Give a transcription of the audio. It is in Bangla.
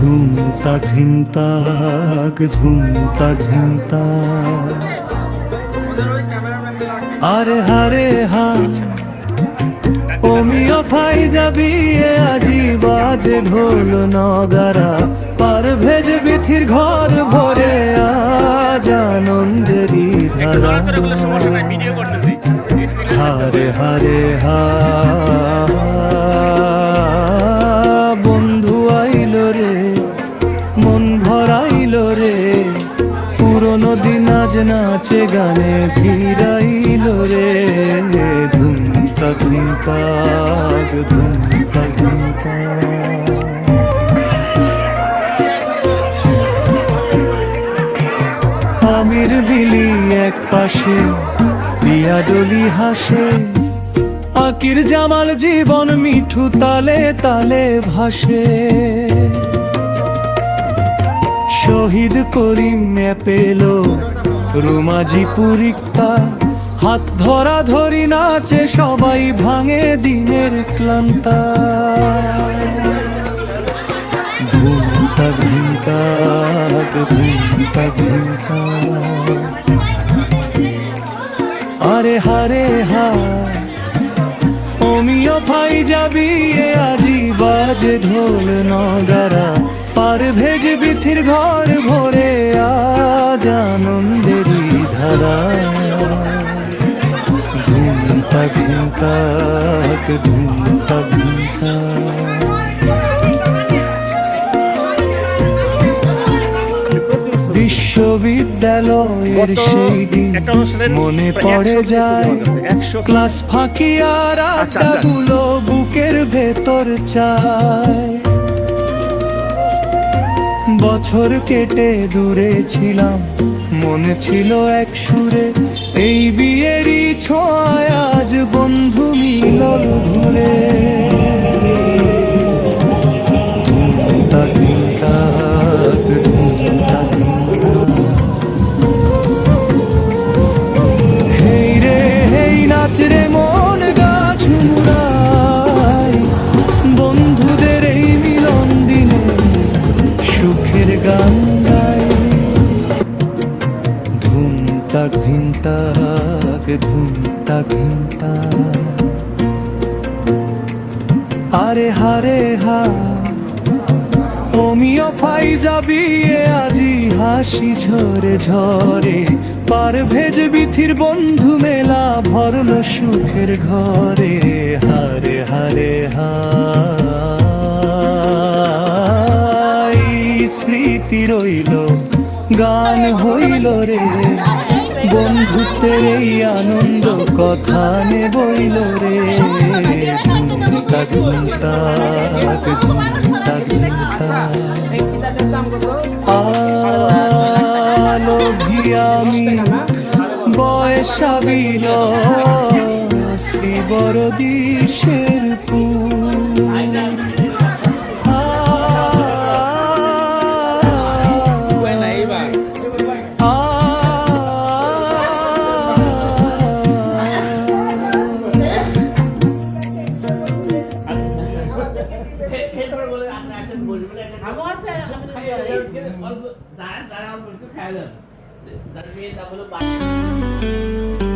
ধুম তাক ধিম তাক ধুম তাক ধিম তাক আরে হারে হা ওমিও ফাই যাবি এ আজি বাজে ঢোল নগারা। পার ভেজ বিথির ঘর ভরে আজ আনন্দেরই ধারা। হারে হারে হা। নাচে গানে ফিরাইল রে। ধুম তাক ধিম তাক ধুম তাক ধিম আমির বিলি এক পাশে পিয়াডলি হাসে। আকির জামাল জীবন মিঠু তালে তালে ভাসে। শহীদ করিম পেল রুমাজি পুরিক্তা হাত ধরা ধরি নাচে সবাই ভাঙে দিনের ক্লান্তা ধুম তাক ধিম তাক। আরে হারে হা অমিও ফাই যাবি এ আজি বাজে ঢোল নগারা পার ভেজ বিথির ঘর ভরে আজ আনন্দেরই ধারা। ধিম তাক ধুম তাক বিশ্ববিদ্যালয়ের সেই দিন মনে পড়ে যায় ক্লাস ফাঁকি আর আচ্ছা, আড্ডাগুলো বুকের ভেতর চায়। বছর কেটে দূরে ছিলাম। মনে ছিল এক সুরে এই বিয়েরই ছোঁয়ায় আজ বন্ধু মিলন তাক ধিম তাক আরে হারে হা ওমিও ফাই যাবি আজি হাসি ঝরে ঝরে পার ভেজ বিথির বন্ধু মেলা ভরল সুখের ঘরে হারে হারে হাই স্মৃতি রইল গান হইল রে বন্ধুত্বের এই আনন্দ কথা নে বইল রে ভিয়ামি বয়সাবিল শ্রী বড় দিশের আমার that means double